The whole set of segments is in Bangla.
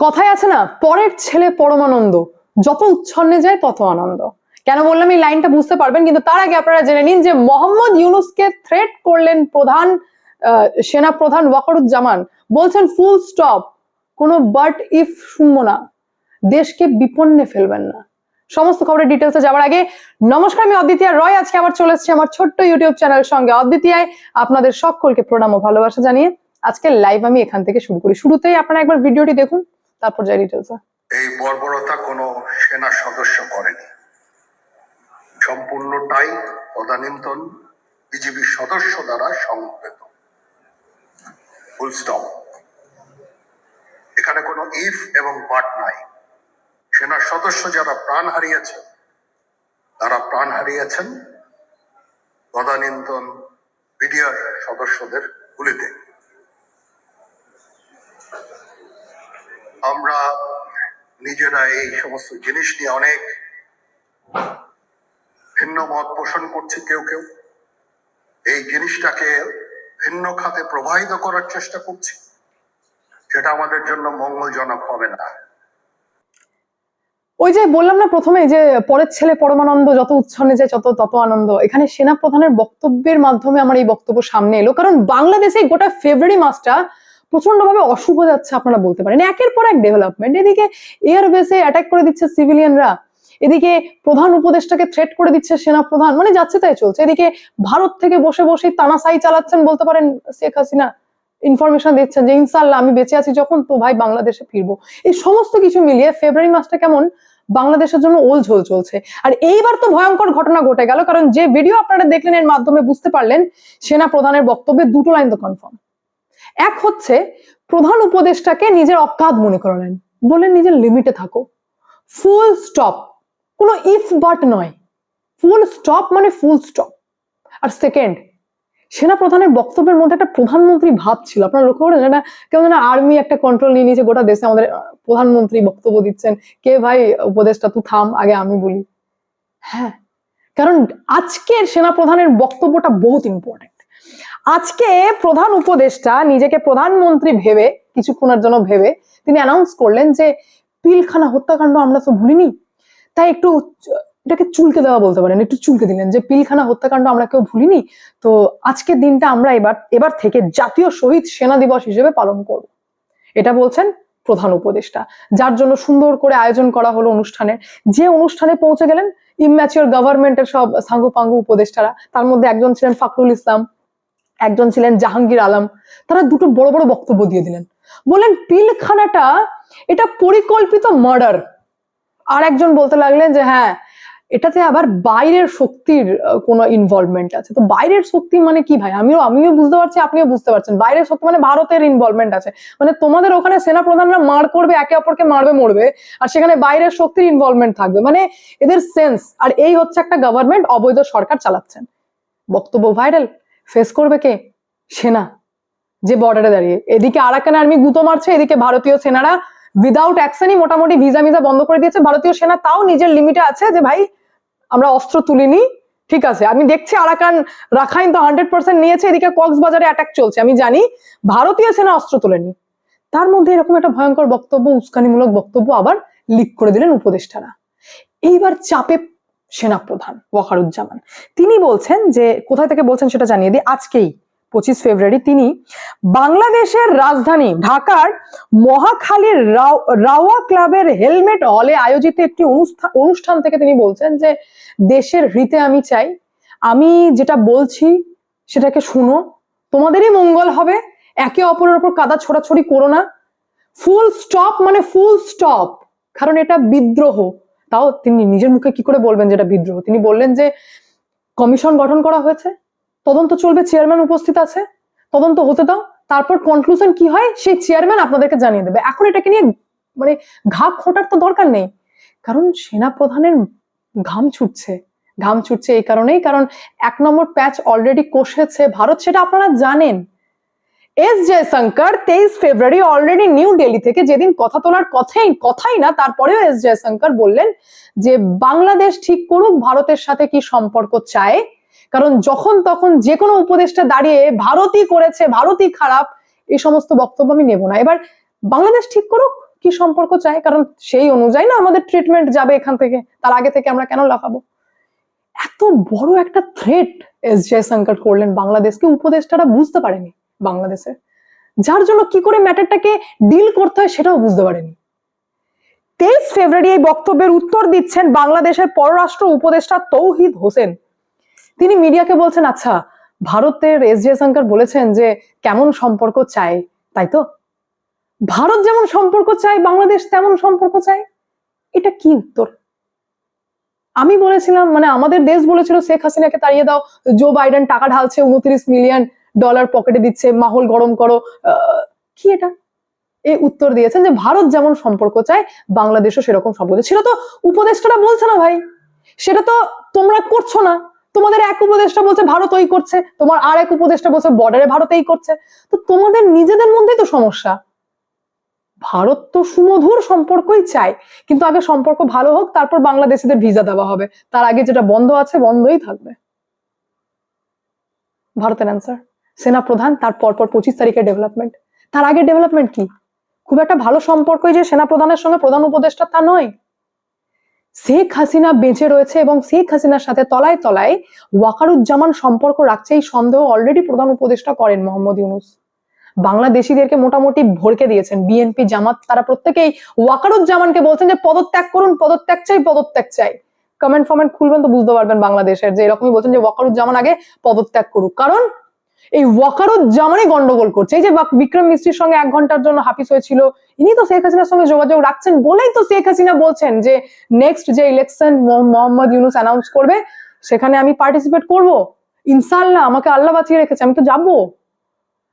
কথায় আছে না, পরের ছেলে পরমানন্দ। যত উচ্ছন্নে যায় তত আনন্দ। কেন বললাম এই লাইনটা বুঝতে পারবেন, কিন্তু তার আগে আপনারা জেনে নিন যে মোহাম্মদ ইউনুসকে থ্রেট করলেন প্রধান সেনা প্রধান ওয়াকারুজ্জামান। বলছেন ফুল স্টপ কোনো বাট ইফ শুনব না। দেশকে বিপন্নে ফেলবেন না। সমস্ত খবরের ডিটেলসে যাওয়ার আগে, নমস্কার, আমি অদ্বিতীয়া রয়। আজকে আবার চলে এসেছি আমার ছোট্ট ইউটিউব চ্যানেল সঙ্গে। অদ্বিতীয়ায় আপনাদের সকলকে প্রণাম ও ভালোবাসা জানিয়ে আজকে লাইভ আমি এখান থেকে শুরু করি। শুরুতেই আপনারা একবার ভিডিওটি দেখুন। তারপর যাই ডিটেলসে এই বর্বরতা কোনো সেনা সদস্য করেনি। সম্পূর্ণটাই তদানীন্তন বিজেপি সদস্য দ্বারা সংঘটিত ফুল স্টপ এখানে কোনো ইফ এবং বাট নাই। সেনা সদস্য যারা প্রাণ হারিয়েছে, তারা প্রাণ হারিয়েছেন তদানীন্তন বিডিআর সদস্যদের গুলিতে। আমরা নিজেরা এই সমস্ত জিনিস নিয়ে অনেক ভিন্ন মত পোষণ করছি কেউ কেউ। এই জিনিসটাকে ভিন্ন খাতে প্রবাহিত করার চেষ্টা করছি। সেটা আমাদের জন্য মঙ্গলজনক হবে না। ওই যে বললাম না প্রথমে যে পরের ছেলে পরমানন্দ যত উচ্ছন্নে যায় যত তত আনন্দ। এখানে সেনা প্রধানের বক্তব্যের মাধ্যমে আমার এই বক্তব্য সামনে এলো। কারণ বাংলাদেশে গোটা ফেব্রুয়ারি মাসটা প্রচণ্ড ভাবে অশুভ যাচ্ছে আপনারা বলতে পারেন। একের পর এক ডেভেলপমেন্ট এদিকে এয়ার বেসে অ্যাটাক করে দিচ্ছে সিভিলিয়ানরা এদিকে প্রধান উপদেষ্টাকে থ্রেট করে দিচ্ছে সেনা প্রধান মানে যাচ্ছে তাই চলছে। এদিকে ভারত থেকে বসে বসে তানাসাই চালাচ্ছেন বলতে পারেন শেখ হাসিনা। ইনফরমেশন দিচ্ছেন যে ইনশাল্লাহ আমি বেঁচে আছি যখন, তো ভাই বাংলাদেশে ফিরবো। এই সমস্ত কিছু মিলিয়ে ফেব্রুয়ারি মাসটা কেমন? বাংলাদেশের জন্য ওল ঝোল চলছে। আর এইবার তো ভয়ঙ্কর ঘটনা ঘটে গেল। কারণ যে ভিডিও আপনারা দেখলেন এর মাধ্যমে বুঝতে পারলেন সেনা প্রধানের বক্তব্যে দুটো লাইন তো কনফার্ম এক হচ্ছে প্রধান উপদেষ্টাকে নিজের অকাত মনে করলেন বললেন, নিজের লিমিটে থাকো। ফুল স্টপ কোনো ইফ বাট নয়। ফুল স্টপ মানে ফুল স্টপ আর সেকেন্ড সেনা প্রধানের বক্তব্যের মধ্যে একটা প্রধানমন্ত্রী ভাব ছিল। আপনারা লক্ষ্য করেন না? কেমন যেন আর্মি একটা কন্ট্রোল নিয়ে নিয়েছে, গোটা দেশে আমাদের প্রধানমন্ত্রী বক্তব্য দিচ্ছেন। কে ভাই উপদেশটা তুই থাম, আগে আমি বলি। হ্যাঁ কারণ আজকের সেনা প্রধানের বক্তব্যটা বহুত ইম্পর্টেন্ট আজকে প্রধান উপদেষ্টা নিজেকে প্রধানমন্ত্রী ভেবে, কিছুক্ষণের জন্য ভেবে, তিনি অ্যানাউন্স করলেন যে, পিলখানা হত্যাকাণ্ড আমরা তো ভুলিনি। তাই একটু এটাকে চুলকে দেওয়া বলতে পারেন, একটু চুলকে দিলেন যে, পিলখানা হত্যাকাণ্ড আমরা কেউ ভুলিনি। তো আজকের দিনটা আমরা এবার এবার থেকে জাতীয় শহীদ সেনা দিবস হিসেবে পালন করব। এটা বলছেন প্রধান উপদেষ্টা। যার জন্য সুন্দর করে আয়োজন করা হলো অনুষ্ঠানের। যে অনুষ্ঠানে পৌঁছে গেলেন ইম্যাচিওর গভর্নমেন্টের সব সাঙ্গু পাঙ্গু উপদেষ্টারা। তার মধ্যে একজন ছিলেন ফাকরুল ইসলাম। একজন ছিলেন জাহাঙ্গীর আলম। তারা দুটো বড় বড় বক্তব্য দিয়ে দিলেন। বললেন, পিলখানাটা, এটা পরিকল্পিত মার্ডার আর একজন বলতে লাগলেন যে হ্যাঁ এটাতে আবার বাইরের শক্তির কোনো ইনভলভমেন্ট আছে। তো বাইরের শক্তি মানে কি ভাই? আমিও আমিও বুঝতে পারছি, আপনিও বুঝতে পারছেন। বাইরের শক্তি মানে ভারতের ইনভলভমেন্ট আছে। মানে তোমাদের ওখানে সেনা প্রধানরা মার করবে, একে অপরকে মারবে, মরবে, আর সেখানে বাইরের শক্তির ইনভলভমেন্ট থাকবে। মানে এদের সেন্স আর এই হচ্ছে একটা গভর্নমেন্ট অবৈধ সরকার চালাচ্ছেন। বক্তব্য ভাইরাল ফেস করবে কে? সেনা। যে বর্ডারে দাঁড়িয়ে। এদিকে আরাকান আর্মি গুতো মারছে, এদিকে ভারতীয় সেনারা উইদাউট অ্যাকশনই মোটামুটি ভিসা মিজা বন্ধ করে দিয়েছে। ভারতীয় সেনা তাও নিজের লিমিটে আছে যে, ভাই, আমরা অস্ত্র তুলিনি। ঠিক আছে, আমি দেখছি আরাকান রাখাইন তো হান্ড্রেড পার্সেন্ট নিয়েছে, এদিকে কক্সবাজারে অ্যাটাক চলছে। আমি জানি ভারতীয় সেনা অস্ত্র তোলেনি। তার মধ্যে এরকম একটা ভয়ঙ্কর বক্তব্য, উস্কানিমূলক বক্তব্য আবার লিক করে দিলেন উপদেষ্টারা। এইবার চাপে সেনাপ্রধান ওয়াকারুজ্জামান। তিনি বলছেন যে, কোথায় থেকে বলছেন সেটা জানিয়ে দিই, আজকেই, পঁচিশ ফেব্রুয়ারি, তিনি বাংলাদেশের রাজধানী ঢাকার মহাখালীর রাও- রাওয়া ক্লাবের হেলমেট হলে আয়োজিত একটি অনুষ্ঠান থেকে তিনি বলছেন যে, দেশের হৃতে আমি চাই, আমি যেটা বলছি সেটাকে শুনো, তোমাদেরই মঙ্গল হবে, একে অপরের ওপর কাদা ছোড়াছড়ি করো না ফুল স্টপ মানে ফুল স্টপ কারণ এটা বিদ্রোহ। তাও তিনি নিজের মুখে কি করে বলবেন যেটা বিদ্রোহ? তিনি বললেন যে, কমিশন গঠন করা হয়েছে, তদন্ত চলবে, চেয়ারম্যান উপস্থিত আছে, তদন্ত হতে দাও, তারপর কনক্লুশন কি হয় সেই চেয়ারম্যান আপনাদেরকে জানিয়ে দেবে। এখন এটাকে নিয়ে মানে ঘাপ খোটার তো দরকার নেই। কারণ সেনা প্রধানের ঘাম ছুটছে ঘাম ছুটছে এই কারণেই। কারণ এক নম্বর প্যাচ অলরেডি কষেছে ভারত, সেটা আপনারা জানেন। এস জয়শঙ্কর তেইশ ফেব্রুয়ারি অলরেডি নিউ দিল্লি থেকে যেদিন কথা তোলার কথাই কথাই না, তারপরেও এস জয়শঙ্কর বললেন যে বাংলাদেশ ঠিক করুক, ভারতের সাথে কি সম্পর্ক চায়। কারণ যখন তখন যে কোনো উপদেশটা দাঁড়িয়ে ভারতই করেছে, ভারতই খারাপ, এই সমস্ত বক্তব্য আমি নেব না। এবার বাংলাদেশ ঠিক করুক, কি সম্পর্ক চাই কারণ সেই অনুযায়ী না আমাদের ট্রিটমেন্ট যাবে এখান থেকে, তার আগে থেকে আমরা কেন লাফাবো? এত বড় একটা থ্রেট এস জয়শঙ্কর করলেন বাংলাদেশকে, উপদেষ্টারা বুঝতে পারেনি। বাংলাদেশে। যার জন্য কি করে ম্যাটারটাকে ডিল করতে হয় সেটাও বুঝতে পারেনি। তেইশ ফেব্রুয়ারি এই বক্তব্যের উত্তর দিচ্ছেন বাংলাদেশের পররাষ্ট্র উপদেষ্টা তৌহিদ হোসেন। তিনি মিডিয়াকে বলছেন আচ্ছা ভারতের এস জয়শঙ্কর বলেছেন যে কেমন সম্পর্ক চাই, তাই তো? ভারত যেমন সম্পর্ক চাই, বাংলাদেশ তেমন সম্পর্ক চাই? এটা কি উত্তর? আমি বলেছিলাম মানে আমাদের দেশ বলেছিল, শেখ হাসিনাকে তাড়িয়ে দাও জো বাইডেন টাকা ঢালছে, উনত্রিশ মিলিয়ন ডলার পকেটে দিচ্ছে, মাহল গরম করো কি এটা? এই উত্তর দিয়েছেন যে ভারত যেমন সম্পর্ক চায়, বাংলাদেশও সেরকম সম্পর্ক সেটা তো উপদেষ্টারা বলছে না ভাই। সেটা তো তোমরা করছ না। তোমাদের এক উপদেষ্টা বলছে ভারত ওই করছে, তোমার আর এক উপদেষ্টা বলছে বর্ডারে ভারত এই করছে। তো তোমাদের নিজেদের মধ্যেই তো সমস্যা। ভারত তো সুমধুর সম্পর্কই চায়, কিন্তু আগে সম্পর্ক ভালো হোক, তারপর বাংলাদেশিদের ভিসা দেওয়া হবে। তার আগে যেটা বন্ধ আছে, বন্ধই থাকবে। ভারতের অ্যান্সার সেনা প্রধান, তার পরপর পঁচিশ তারিখে ডেভেলপমেন্ট তার আগে ডেভেলপমেন্ট কি? খুব একটা ভালো সম্পর্কই যে সেনা প্রধানের সঙ্গে প্রধান উপদেষ্টা তা নয়। শেখ হাসিনা বেঁচে রয়েছে এবং শেখ হাসিনার সাথে তলায় তলায় ওয়াকারুজ্জামান সম্পর্ক রাখছে এই সন্দেহ অলরেডি প্রধান উপদেষ্টা করেন মোহাম্মদ ইউনুস। বাংলাদেশিদেরকে মোটামুটি ভরকে দিয়েছেন। বিএনপি জামাত, তারা প্রত্যেকেই ওয়াকারুজ্জামানকে বলছেন যে, পদত্যাগ করুন, পদত্যাগ চাই পদত্যাগ চাই। কমেন্ট ফমেন্ট খুলবেন তো বুঝতে পারবেন বাংলাদেশের যে, এরকমই বলছেন যে, ওয়াকারুজ্জামান আগে পদত্যাগ করুক। কারণ এই ওয়াকারুজ্জামানই গন্ডগোল করছে। এই যে বিক্রম মিস্ত্রির সঙ্গে এক ঘণ্টার জন্য হাফিস হয়েছিল, ইনি তো শেখ হাসিনার সঙ্গে যোগাযোগ রাখছেন বলেই তো শেখ হাসিনা বলছেন যে নেক্সট যে ইলেকশন মোহাম্মদ ইউনুস অ্যানাউন্স করবে, সেখানে আমি পার্টিসিপেট করব। ইনশাল্লাহ আমাকে আল্লাহ বাঁচিয়ে রেখেছে, আমি তো যাব।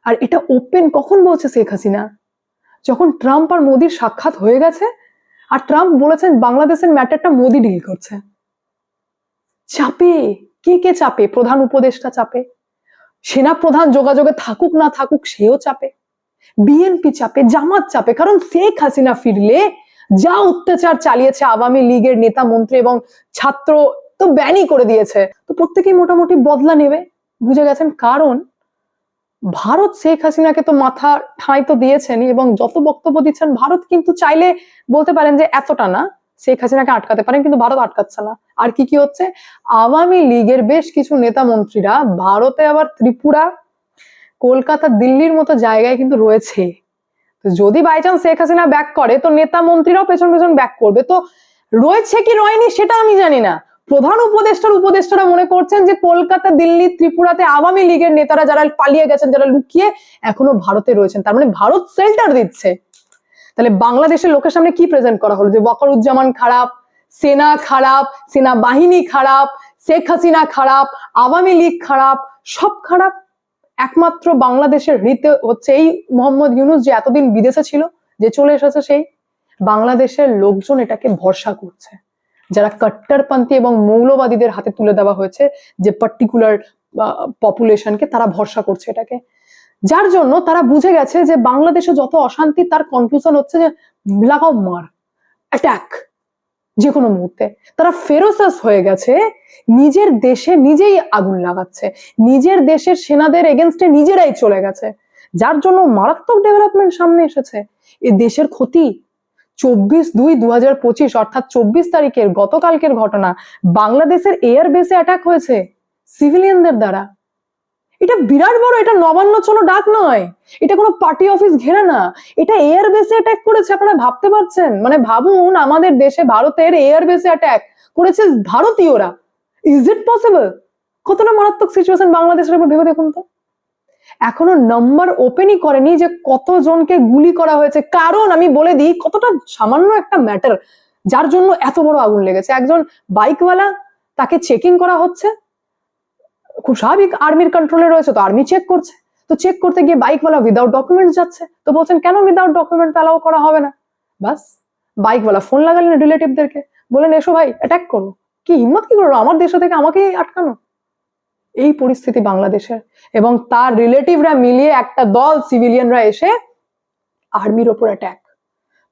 আর এটা ওপেন কখন বলছে শেখ হাসিনা? যখন ট্রাম্প আর মোদির সাক্ষাৎ হয়ে গেছে, আর ট্রাম্প বলেছেন বাংলাদেশের ম্যাটারটা মোদি ডিল করছে। চাপে? কে কে চাপে? প্রধান উপদেষ্টা চাপে? সেনা প্রধান যোগাযোগে থাকুক না থাকুক, সেও চাপে। বিএনপি চাপে, জামাত চাপে, কারণ শেখ হাসিনা ফিরলে যা অত্যাচার চালিয়েছে আওয়ামী লীগের নেতা, মন্ত্রী এবং ছাত্র তো ব্যানই করে দিয়েছে। তো প্রত্যেকেই মোটামুটি বদলা নেবে, বুঝে গেছেন? কারণ ভারত শেখ হাসিনাকে তো মাথা ঠাঁই তো দিয়েছেন এবং যত বক্তব্য দিচ্ছেন, ভারত কিন্তু চাইলে বলতে পারেন যে এতটা না। শেখ হাসিনাকে আটকাতে পারেন, কিন্তু ভারত আটকাচ্ছে না। আর কি কি হচ্ছে? আওয়ামী লীগের বেশ কিছু নেতা মন্ত্রীরা ভারতে আবার ত্রিপুরা, কলকাতা, দিল্লির মতো জায়গায় কিন্তু রয়েছে। যদি by chance Sheikh Hasina back করে, তো নেতা মন্ত্রীরাও পেছন পেছন ব্যাক করবে। তো রয়েছে কি রয়নি সেটা আমি জানি না। প্রধান উপদেষ্টার উপদেষ্টারা মনে করছেন যে কলকাতা, দিল্লি, ত্রিপুরাতে আওয়ামী লীগের নেতারা যারা পালিয়ে গেছেন, যারা লুকিয়ে এখনও ভারতে রয়েছেন, তার মানে ভারত সেল্টার দিচ্ছে। তাহলে বাংলাদেশের লোকের সামনে কি প্রেজেন্ট করা হলো? যে ওয়াকারুজ্জামান খারাপ, সেনা খারাপ সেনা বাহিনী খারাপ, শেখ হাসিনা খারাপ, আওয়ামী লীগ খারাপ, সব খারাপ। একমাত্র বাংলাদেশের হৃতে হচ্ছে এই মোহাম্মদ ইউনুস যে এতদিন বিদেশে ছিল, যে চলে এসেছে সেই। বাংলাদেশের লোকজন এটাকে ভরসা করছে। যারা কট্টরপন্থী এবং মৌলবাদীদের হাতে তুলে দেওয়া হয়েছে, যে পার্টিকুলার পপুলেশনকে তারা ভরসা করছে এটাকে। যার জন্য তারা বুঝে গেছে যে বাংলাদেশে যত অশান্তি, তার কনক্লুশন হচ্ছে যে লাগাও মার অ্যাটাক যে কোনো মুহূর্তে। তারা ফেরোসাস হয়ে গেছে, নিজের দেশে নিজেই আগুন লাগাচ্ছে, নিজের দেশের সেনাদের এগেনস্টে নিজেরাই চলে গেছে। যার জন্য মারাত্মক ডেভেলপমেন্ট সামনে এসেছে। এ দেশের ক্ষতি। চব্বিশ দুই দু হাজার পঁচিশ, অর্থাৎ চব্বিশ তারিখের গতকালকের ঘটনা, বাংলাদেশের এয়ার বেসে অ্যাটাক হয়েছে সিভিলিয়ানদের দ্বারা। এটা বিরাট বড়, এটা নবান্ন চলো ডাক নয়। এটা কোনো পার্টি অফিস ঘেরা না। এটা এয়ার বেসে অ্যাটাক করেছে, আপনারা ভাবতে পারছেন? মানে ভাবুন, আমাদের দেশে ভারতের এয়ার বেসে অ্যাটাক করেছে ভারতীয়রা। ইজ ইট পসিবল কতটা মারাত্মক সিচুয়েশন বাংলাদেশের উপর, ভেবে দেখুন তো। এখনও নাম্বার ওপেনই করেনি যে কতজনকে গুলি করা হয়েছে। কারণ আমি বলে দিই, কতটা সামান্য একটা ম্যাটার যার জন্য এত বড় আগুন লেগেছে। একজন বাইকওয়ালা তাকে চেকিং করা হচ্ছে। খুব স্বাভাবিক আর্মির কন্ট্রোলে রয়েছে, তো আর্মি চেক করছে। তো চেক করতে গিয়ে বাইকওয়ালা উইদাউট ডকুমেন্ট যাচ্ছে। তো বলছেন, কেন উইদাউট ডকুমেন্ট অ্যালাউ করা হবে না? বাস বাইকওয়ালা ফোন লাগালেন রিলেটিভদেরকে বলেন এসো ভাই অ্যাটাক করো। কি হিম্মত, কি করো? আমার দেশে থেকে আমাকেই আটকানো? এই পরিস্থিতি বাংলাদেশের। এবং তার রিলেটিভরা মিলিয়ে একটা দল সিভিলিয়ানরা এসে আর্মির ওপর অ্যাটাক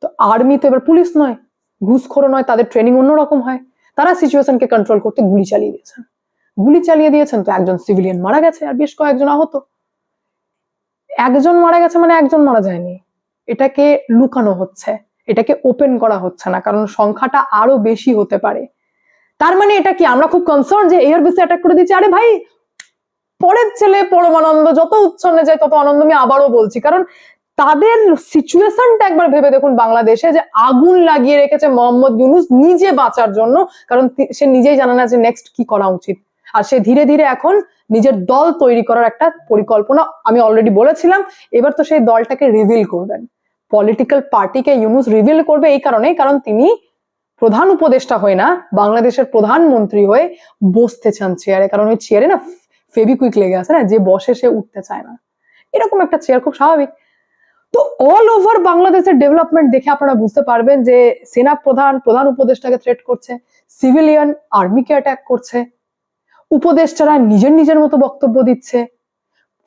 তো আর্মি তো এবার পুলিশ নয় ঘুষখোরো নয়, তাদের ট্রেনিং অন্যরকম হয়। তারা সিচুয়েশনকে কন্ট্রোল করতে গুলি চালিয়ে দিয়েছেন। গুলি চালিয়ে দিয়েছেন তো একজন সিভিলিয়ান মারা গেছে আর বেশ কয়েকজন আহত। একজন মারা গেছে মানে একজন মারা যায়নি। এটাকে লুকানো হচ্ছে, এটাকে ওপেন করা হচ্ছে না, কারণ সংখ্যাটা আরও বেশি হতে পারে। তার মানে এটা কি? আমরা খুব কনসার্ন যে এয়ার বেসে অ্যাটাক করে দিচ্ছি। আরে ভাই, পরের ছেলে পরমানন্দ, যত উচ্ছন্নে যায় তত আনন্দ, আমি আবারও বলছি। কারণ তাদের সিচুয়েশনটা একবার ভেবে দেখুন বাংলাদেশে যে আগুন লাগিয়ে রেখেছে মোহাম্মদ ইউনুস নিজে বাঁচার জন্য, কারণ সে নিজেই জানে না যে নেক্সট কি করা উচিত। আর সে ধীরে ধীরে এখন নিজের দল তৈরি করার একটা পরিকল্পনা আমি অলরেডি বলেছিলাম। এবার তো সেই দলটাকে রিভিল করবেন। পলিটিক্যাল পার্টিকে ইউনুস রিভিল করবে এই কারণে কারণ তিনি প্রধান উপদেষ্টা হয়ে না, বাংলাদেশের প্রধানমন্ত্রী হয়ে বসতে চান চেয়ারে কারণ ওই চেয়ারে না ফেবিকুইক লেগে আছে না, যে বসে সে উঠতে চায় না। এরকম একটা চেয়ার খুব স্বাভাবিক। তো অল ওভার বাংলাদেশের ডেভেলপমেন্ট দেখে আপনারা বুঝতে পারবেন যে সেনা প্রধান প্রধান উপদেষ্টাকে থ্রেট করছে সিভিলিয়ান আর্মিকে অ্যাটাক করছে। উপদেষ্টারা নিজের নিজের মতো বক্তব্য দিচ্ছে।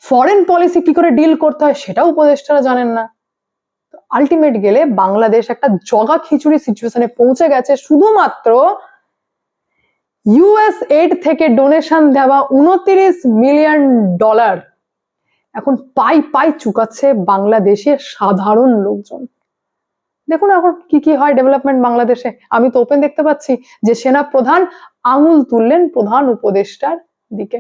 ফরেন পলিসি কি করে ডিল করতে হয় সেটাও উপদেষ্টারা জানেন না। আলটিমেট গেলে বাংলাদেশ একটা জগা খিচুড়ি সিচুয়েশনে পৌঁছে গেছে। শুধুমাত্র ইউএস এইড থেকে ডোনেশন দেওয়া উনত্রিশ মিলিয়ন ডলার এখন পাই পাই চুকাচ্ছে বাংলাদেশের সাধারণ লোকজন। দেখুন এখন কি কি হয় ডেভেলপমেন্ট বাংলাদেশে। আমি তো ওপেন দেখতে পাচ্ছি যে সেনা প্রধান আঙুল তুললেন প্রধান উপদেষ্টার দিকে।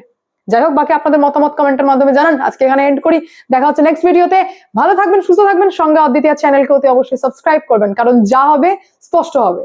যাই হোক, বাকি আপনাদের মতামত কমেন্টের মাধ্যমে জানান। আজকে এখানে এন্ড করি। দেখা হচ্ছে নেক্সট ভিডিওতে ভালো থাকবেন, সুস্থ থাকবেন। সঙ্গে অদ্বিতীয় চ্যানেলকে অতি অবশ্যই সাবস্ক্রাইব করবেন, কারণ যা হবে স্পষ্ট হবে।